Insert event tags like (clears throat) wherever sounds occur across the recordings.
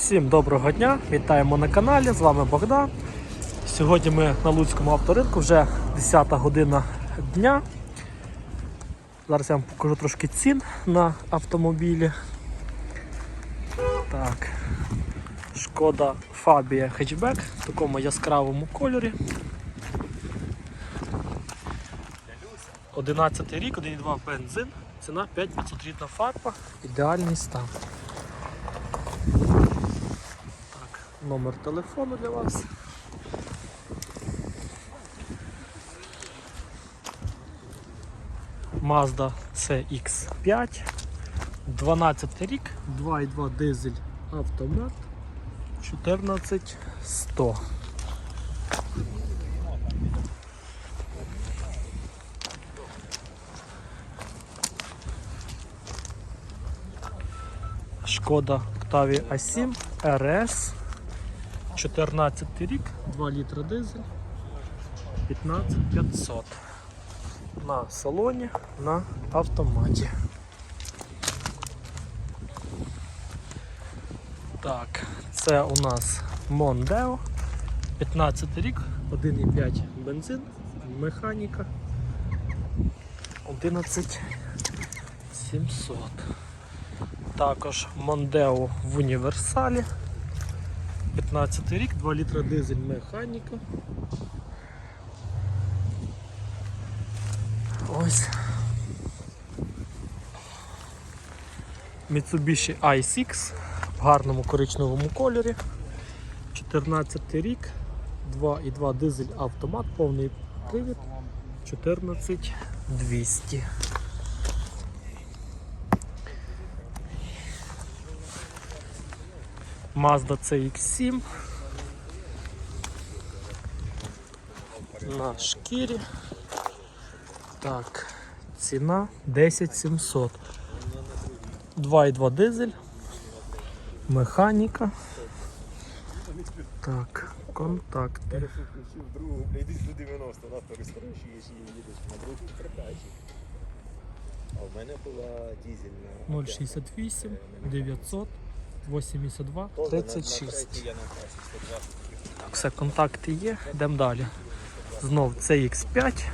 Всім доброго дня, вітаємо на каналі. З вами Богдан. Сьогодні ми на Луцькому авторинку, вже 10 година дня. Зараз я вам покажу трошки цін на автомобілі. Так. Шкода Фабія хетчбек в такому яскравому кольорі. 11 рік, 1,2 бензин, ціна 5500 рідна фарба, ідеальний стан. Так, номер телефону для вас. Mazda CX5, 12 рік, 2,2 дизель автомат, 14100. Шкода Octavia A7 RS 14 рік, 2 літра дизель, 15500 на салоні на автоматі. Так, це у нас Mondeo 15 рік, 1,5 бензин, механіка 11700. Також Mondeo в універсалі. 15 рік, 2 літра дизель механіка. Ось. Mitsubishi i6 в гарному коричневому кольорі. 14 рік, 2,2 дизель автомат, повний привід, 14200. Mazda CX7 на шкірі. Так, ціна 10700. 2,2 дизель. Механіка. Так, контакти. Першу включив другу, до 90, на то є, ще на другу передачі. А в мене була дізельна. 068 900 82 Тоже на- на 36. третій я на трасі 120. Так, все, контакти є. Йдемо далі. Знов CX5.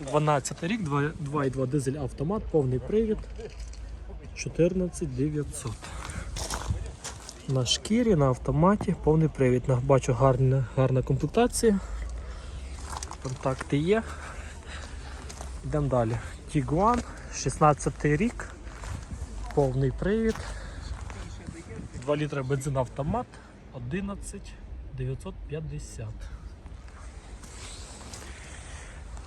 12 рік, 2,2 дизель автомат, повний привід. 14900. На шкірі, на автоматі, повний привід. Бачу гарна, гарна комплектація. Контакти є. Йдемо далі. Tiguan, 16 рік, повний привід. 2 літра бензин автомат 11 950.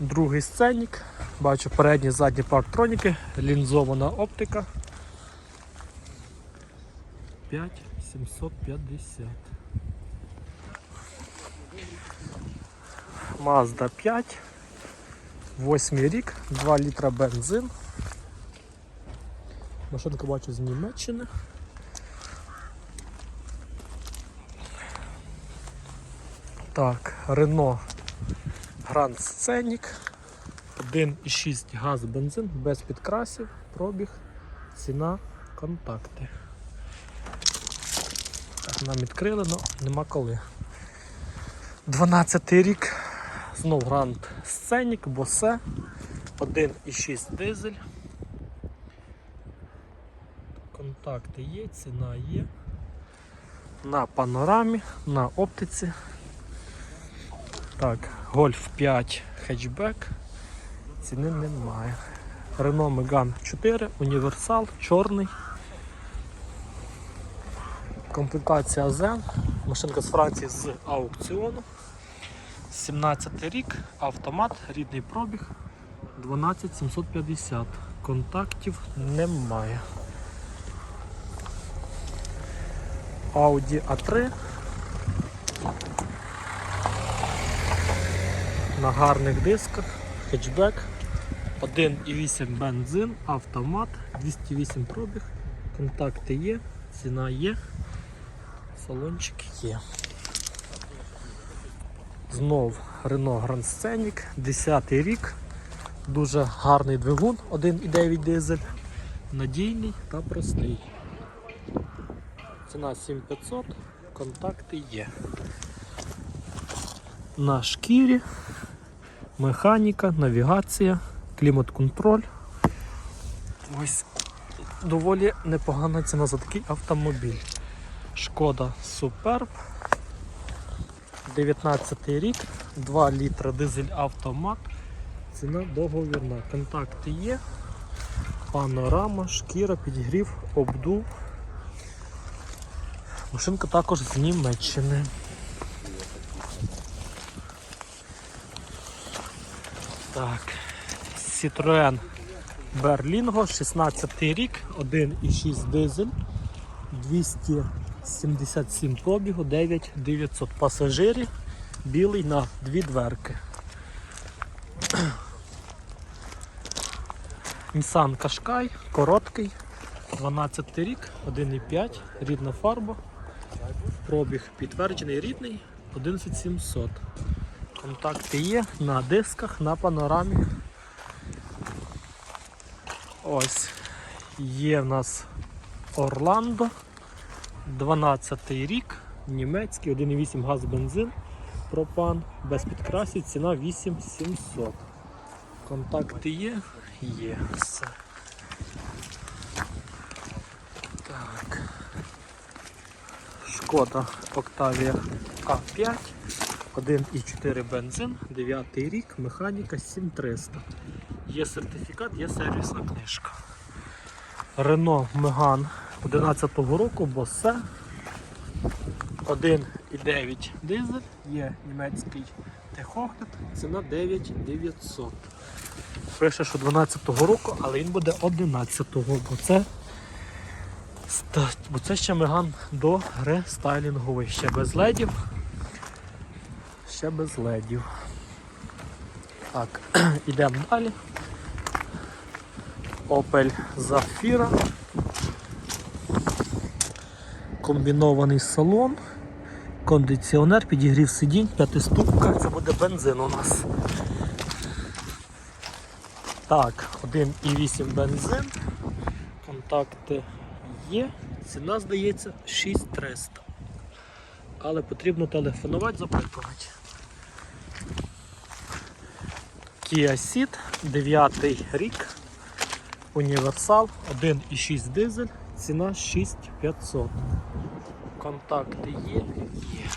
Другий сценник. Бачу передні задні парктроніки, лінзована оптика. 5750. Mazda 5. 8 рік, 2 літра бензин. Машинку бачу з Німеччини. Так, Renault Grand Scenic 1,6 газ бензин без підкрасів, пробіг, ціна, контакти. Так, нам відкрили, але нема коли. 12 рік, знов Grand Scenic, Bose 1,6 дизель. Контакти є, ціна є. На панорамі, на оптиці. Так, Golf 5 хетчбек. Ціни немає. Renault Megane 4, універсал, чорний. Комплектація Zen. Машинка з Франції з аукціону. 17 рік, автомат, рідний пробіг 12750. Контактів немає. Audi A3 на гарних дисках, хетчбек, 1,8 бензин, автомат, 208 пробіг, контакти є, ціна є, салончик є. Знов Renault Grand Scenic, 10 рік, дуже гарний двигун, 1,9 дизель, надійний та простий. Ціна 7500, контакти є. На шкірі, механіка, навігація, клімат-контроль. Ось доволі непогана ціна за такий автомобіль. Шкода Superb. 19 рік, 2 літра дизель автомат. Ціна договірна. Контакти є. Панорама, шкіра, підігрів, обдув. Машинка також з Німеччини. Так. Citroen Berlingo, 16 рік, 1,6 дизель, 277 пробігу, 9900 пасажирів, білий на дві дверки. Nissan Qashqai, короткий, 12 рік, 1,5, рідна фарба. Пробіг підтверджений рідний, 11700. Контакти є на дисках, на панорамі. Ось є в нас Орландо, 12 рік, німецький, 1,8 газ бензин, пропан, без підкрасів, ціна 8700. Контакти є? Є все. Шкода Octavia А5, 1,4 бензин, 9 рік, механіка 7300. Є сертифікат, є сервісна книжка. Renault Megane 11 року, Bose 1,9 дизель, є німецький техогляд, ціна 9900. Пише, що 12-го року, але він буде 11-го, бо це, бо це ще Меган до рестайлінговий, ще без ледів. Ще без ледів. Так, (clears throat) ідемо далі. Opel Zafira. Комбінований салон, кондиціонер, підігрів сидінь, п'ятиступка, це буде бензин у нас. Так, 1,8 бензин. Контакти є. Ціна здається 6300. Але потрібно телефонувати, запитувати. Kia Ceed, 9 рік. Універсал, 1,6 дизель, ціна 6500. Контакти є, є.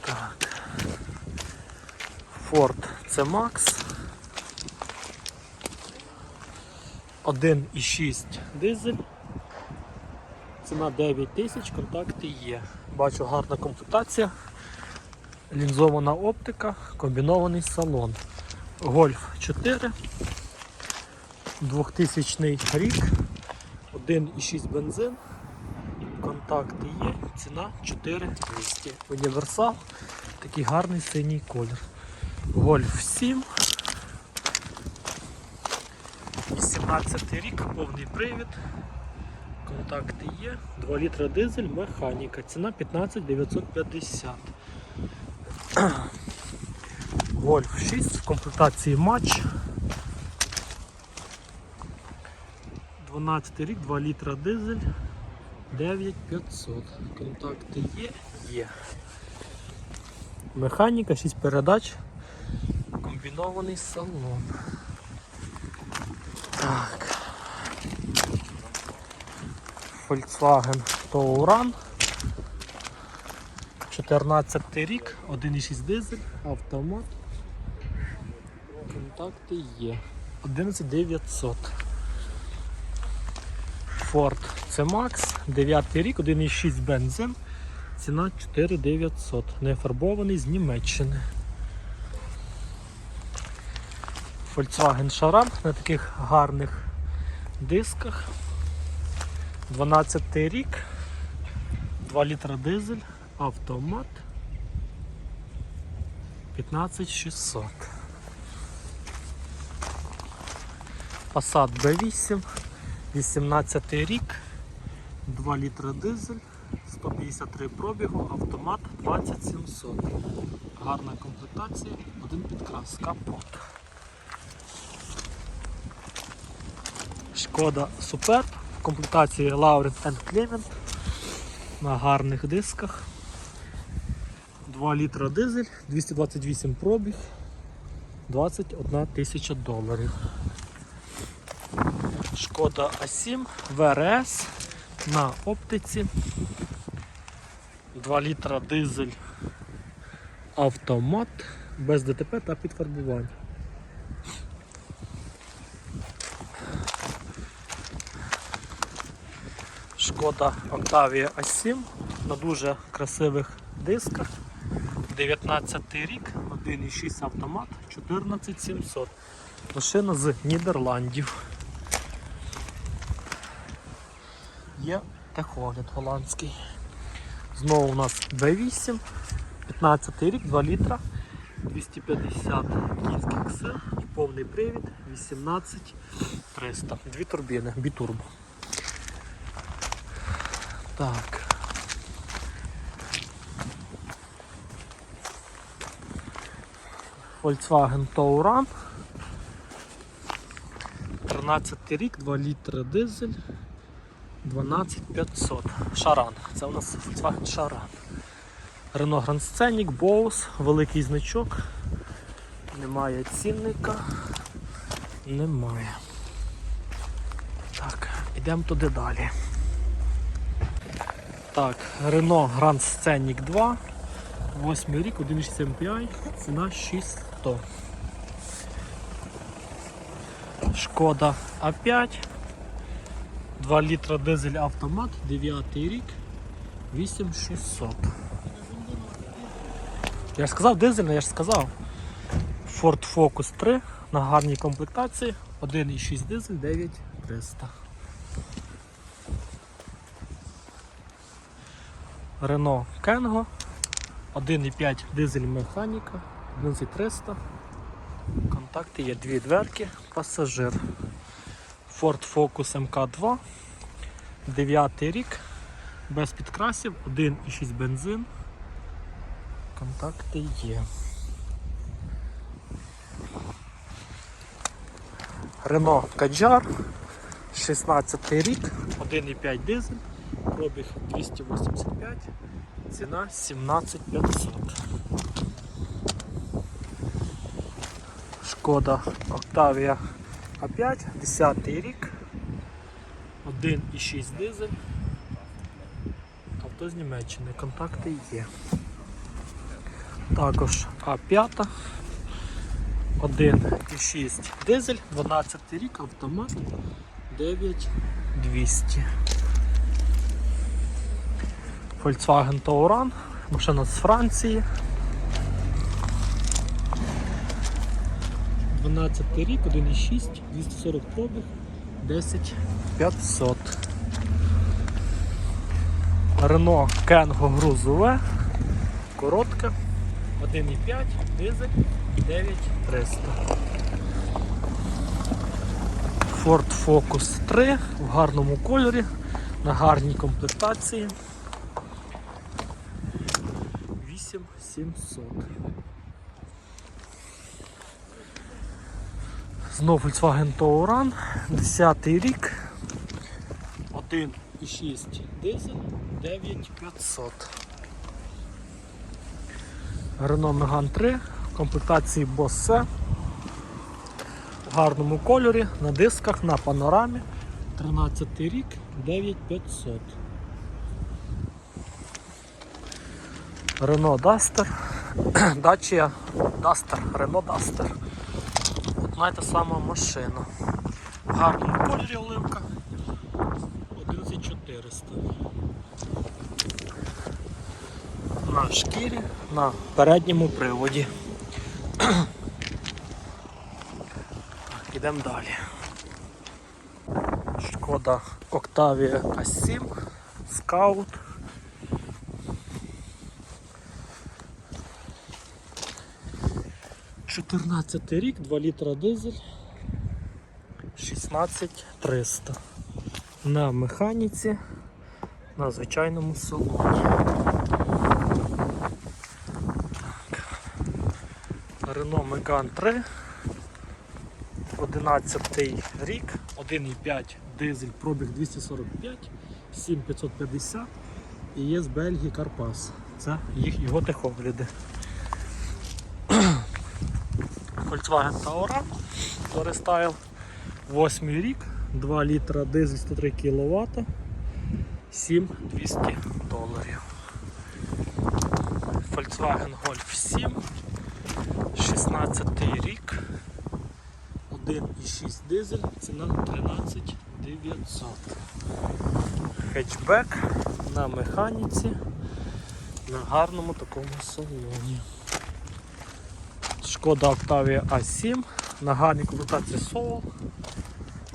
Так. Ford C-Max. 1,6 дизель. Ціна 9 тисяч, контакти є. Бачу гарна комплектація. Лінзована оптика, комбінований салон. Гольф 4. 2000 рік. 1,6 бензин. Контакти є. Ціна 4200. Універсал. Такий гарний синій колір. Гольф 7. 18 рік, повний привід. Контакти є. 2 літра дизель, механіка. Ціна 15 950. Гольф 6 в комплектації матч. 12 рік, 2 літра дизель, 9500. Контакти є, є. Механіка, 6 передач, комбінований салон. Так. Volkswagen Touran. 14 рік, 1,6 дизель, автомат. Контакти є. 11900. Ford C-Max, 9 рік, 1,6 бензин. Ціна 4900. Нефарбований з Німеччини. Volkswagen Charan на таких гарних дисках. 12 рік, 2 літра дизель, автомат. 15600. Passat B8, 18 рік, 2 літра дизель, 153 пробігу, автомат 20700. Гарна комплектація, один підкрас, капот. Шкода Superb в комплектації Laurent and Clement на гарних дисках. 2 літра дизель, 228 пробіг, 21 тисяча доларів. Шкода А7 ВРС на оптиці. 2 літра дизель автомат без ДТП та підфарбувань. Шкода Octavia A7 на дуже красивих дисках. 19 рік, 1,6 автомат, 14700. Машина з Нідерландів. Є техогляд голландський. Знову у нас B8, 15 рік, 2 літра, 250 кінських сил повний привід 18300. Дві турбіни, бітурбо. Так. Volkswagen Touran. 13 рік, 2 літри дизель, 12500. Шаран. Це у нас Volkswagen Шаран. Renault Grand Scenic, Bose, великий значок. Немає цінника. Немає. Так, йдемо туди далі. Так, Renault Grand Scenic 2. 8 рік, 1,6 MPI, ціна 600. Шкода А5. 2 літра дизель автомат, 9 рік, 8600. Я ж сказав дизельний, я ж сказав. Ford Focus 3 на гарній комплектації, 1,6 дизель, 9300. Renault Kengo 1,5 дизель механіка, 11300. Контакти є дві дверки, пасажир. Ford Focus MK2, 9 рік, без підкрасів, 1,6 бензин. Контакти є. Renault Kadjar, 16 рік, 1,5 дизель, пробіг 285, ціна 17500. Шкода Octavia А5, 10 рік, 1,6 дизель. Авто з Німеччини, контакти є. Також А5, 1,6 дизель, 12 рік, автомат 9200. Volkswagen Touran, машина з Франції. 12 рік, 1,6, 240 пробіг, 10 500. Renault Kengo грузове, коротка, 1,5, дизель, 9300. Ford Focus 3 в гарному кольорі, на гарній комплектації. 8700. Знов Volkswagen Touran, 10 рік, 1,6 дизель, 9500. Renault Megane 3, в комплектації Bose, в гарному кольорі, на дисках, на панорамі, 13 рік, 9500. Renault Duster, (clears throat) Dacia Duster, Renault Duster. Одна й та сама машина. В гарному кольорі оливка. 11400. На шкірі, на передньому приводі. (clears throat) Так, ідемо далі. Шкода Octavia A7 Scout. Чотирнадцятий рік, 2 літра дизель, 16300. На механіці, на звичайному салоні. Renault Megane 3, 13 рік, 1,5 дизель, пробіг 245, 7550 і є з Бельгії Карпас. Це їх, його техогляди. Volkswagen Touran Touring 8 рік, 2 літра дизель 103 кВт, 7200 доларів. Volkswagen Golf 7, 16 рік, 1,6 дизель, ціна 13 900. Хетчбек на механіці, на гарному такому салоні. Шкода Octavia A7 на гарній комплектації Soul.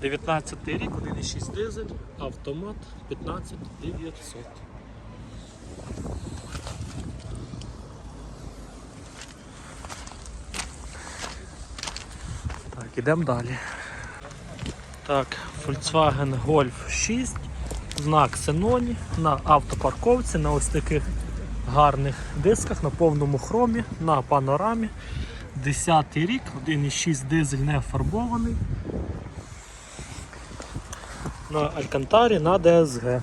19 рік, 1,6 дизель, автомат 15 900. Так, ідемо далі. Так, Volkswagen Golf 6, знак Сеноні на автопарковці, на ось таких гарних дисках, на повному хромі, на панорамі. 10 рік, 1,6 дизель не фарбований. На Алькантарі на DSG.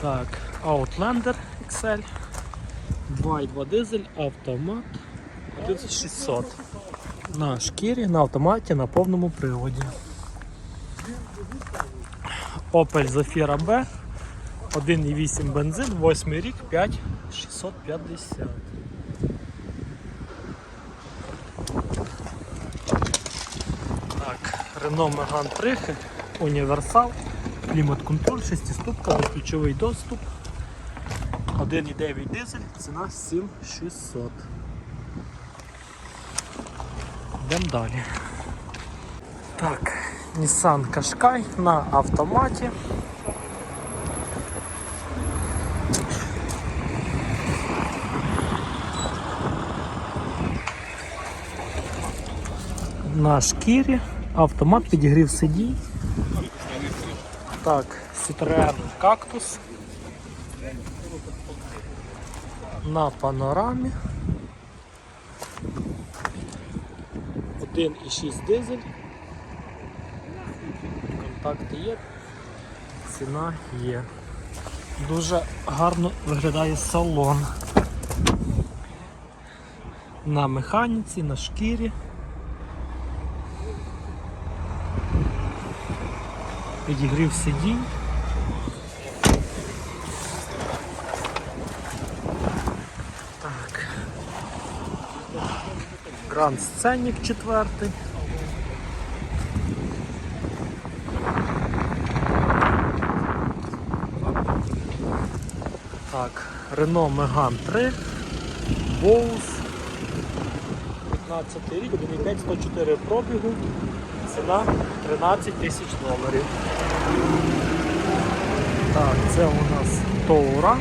Так, Outlander XL. 2,2 дизель, автомат 11600. На шкірі, на автоматі, на повному приводі. Opel Zafira B. 1,8 бензин, 8 рік, 5650. Так, Renault Megane 3, універсал, клімат-контроль, 6 ступка, безключовий доступ. 1,9 дизель, ціна 7600. Йдемо далі. Так, Nissan Qashqai на автоматі. На шкірі автомат підігрів сидінь. Так, Citroen Cactus. На панорамі. 1,6 дизель. Контакти є. Ціна є. Дуже гарно виглядає салон. На механіці, на шкірі. Підігрів сидінь. Так. Гранд сценник четвертий. Так, Renault Megane 3, Bose, 15 рік, 1,5, 104 пробігу, ціна 13 тисяч доларів. Так, це у нас Touran,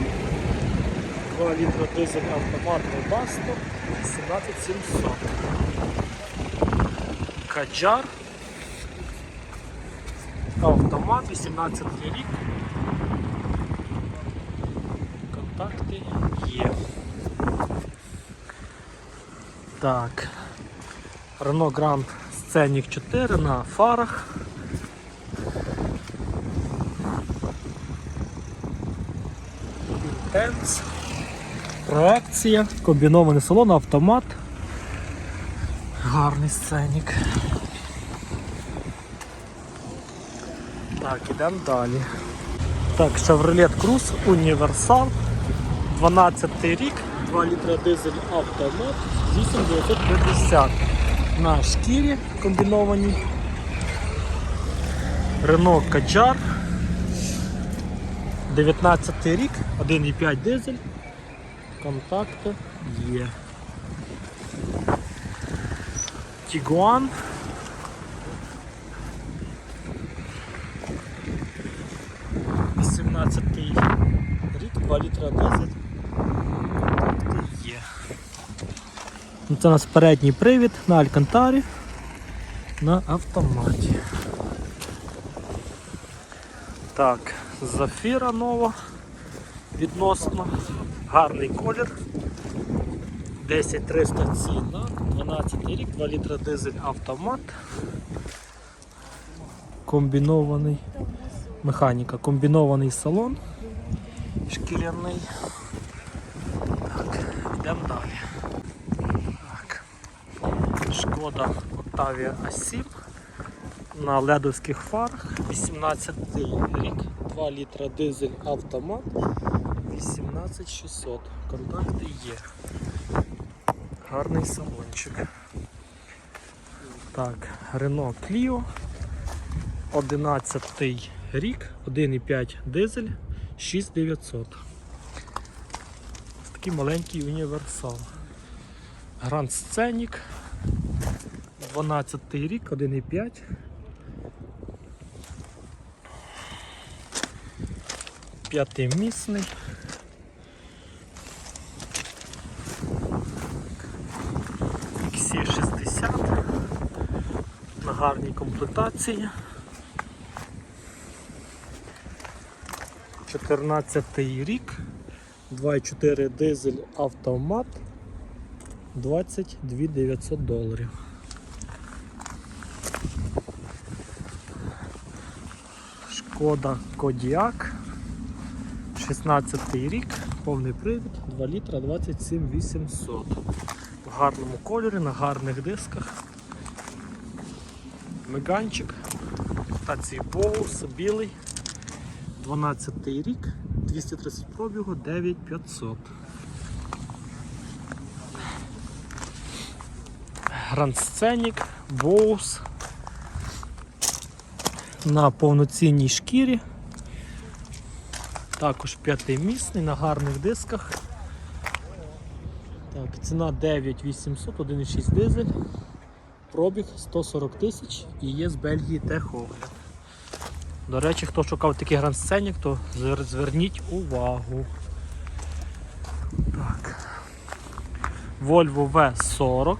2 літра дизель автоматний Басто, 17700. Каджар. Автомат, 18 рік. Контакти є. Так. Renault Grand Scenic 4 на фарах. Intense. Проекція, комбінований салон, автомат. Гарний сценік. Так, ідемо далі. Так, Chevrolet Cruze Універсал. 12 рік, 2 літра дизель автомат, 8950 на шкірі комбінованій. Renault Kadjar. 19 рік, 1,5 дизель. Контакти є. Tiguan. Вісімнадцятий рік, 2 літра дизель. Контакти є. Ну, Це у нас передній привід на Алькантарі на автоматі. Так, зафіра нова відносно. Гарний колір. 10300 ціна, 12 рік, 2 літра дизель автомат. Комбінований. Механіка, комбінований салон. Шкіряний. Так, йдемо далі. Так. Шкода Octavia A7 на ледовських фарах. 18 рік, 2 літра дизель автомат. 18600. Контакти є. Гарний салончик. Так, Renault Clio. 11 рік, 1,5 дизель, 6900. Ось такий маленький універсал. Grand Scenic. 12 рік, 1,5. П'ятимісний. XC60 на гарній комплектації. 14 рік, 2,4 дизель автомат, 22 900 доларів. Шкода Кодіак, 16 рік, повний привід, 2 літра 27 800. В гарному кольорі, на гарних дисках. Меганчик, комплектації Боус, білий. 12 рік, 230 пробігу, 9500. Grand Scenic, Боус. На повноцінній шкірі. Також п'ятимісний на гарних дисках. Так, ціна 9800, 1,6 дизель. Пробіг 140 тисяч і є з Бельгії техогляд. До речі, хто шукав такий гранд сценік, то зверніть увагу. Так. Volvo V40.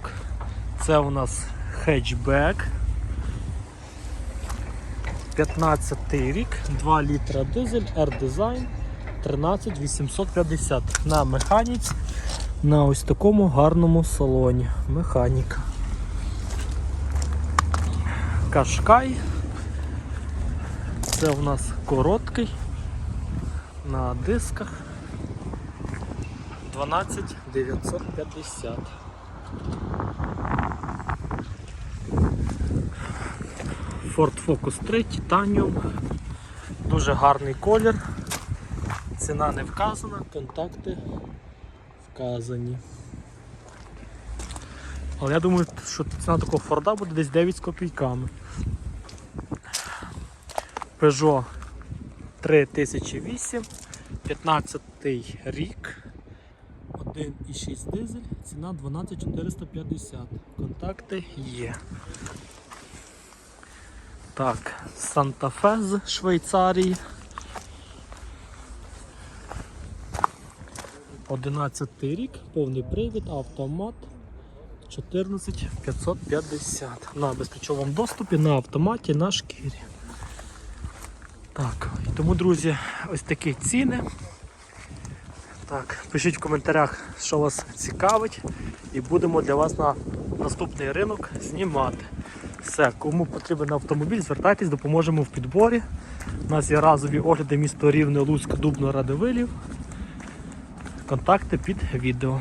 Це у нас хетчбек. 15 рік, 2 літра дизель, R-Design 13850 на механіці на ось такому гарному салоні. Механіка. Кашкай. Це у нас короткий на дисках 12950. Ford Focus 3 Titanium. Дуже гарний колір. Ціна не вказана, контакти вказані. Але я думаю, що ціна такого Форда буде десь 9 з копійками. Peugeot 3008, 15 рік, 1,6 дизель, ціна 12450. Контакти є. Так, Fe з Швейцарії. 11 рік, повний привід, автомат 14550 на безключовому доступі, на автоматі, на шкірі. Так, тому, друзі, ось такі ціни. Так, пишіть в коментарях, що вас цікавить, і будемо для вас на наступний ринок знімати. Все, кому потрібен автомобіль, звертайтесь, допоможемо в підборі. У нас є разові огляди місто Рівне, Луцьк, Дубно, Радивилів. Контакти під відео.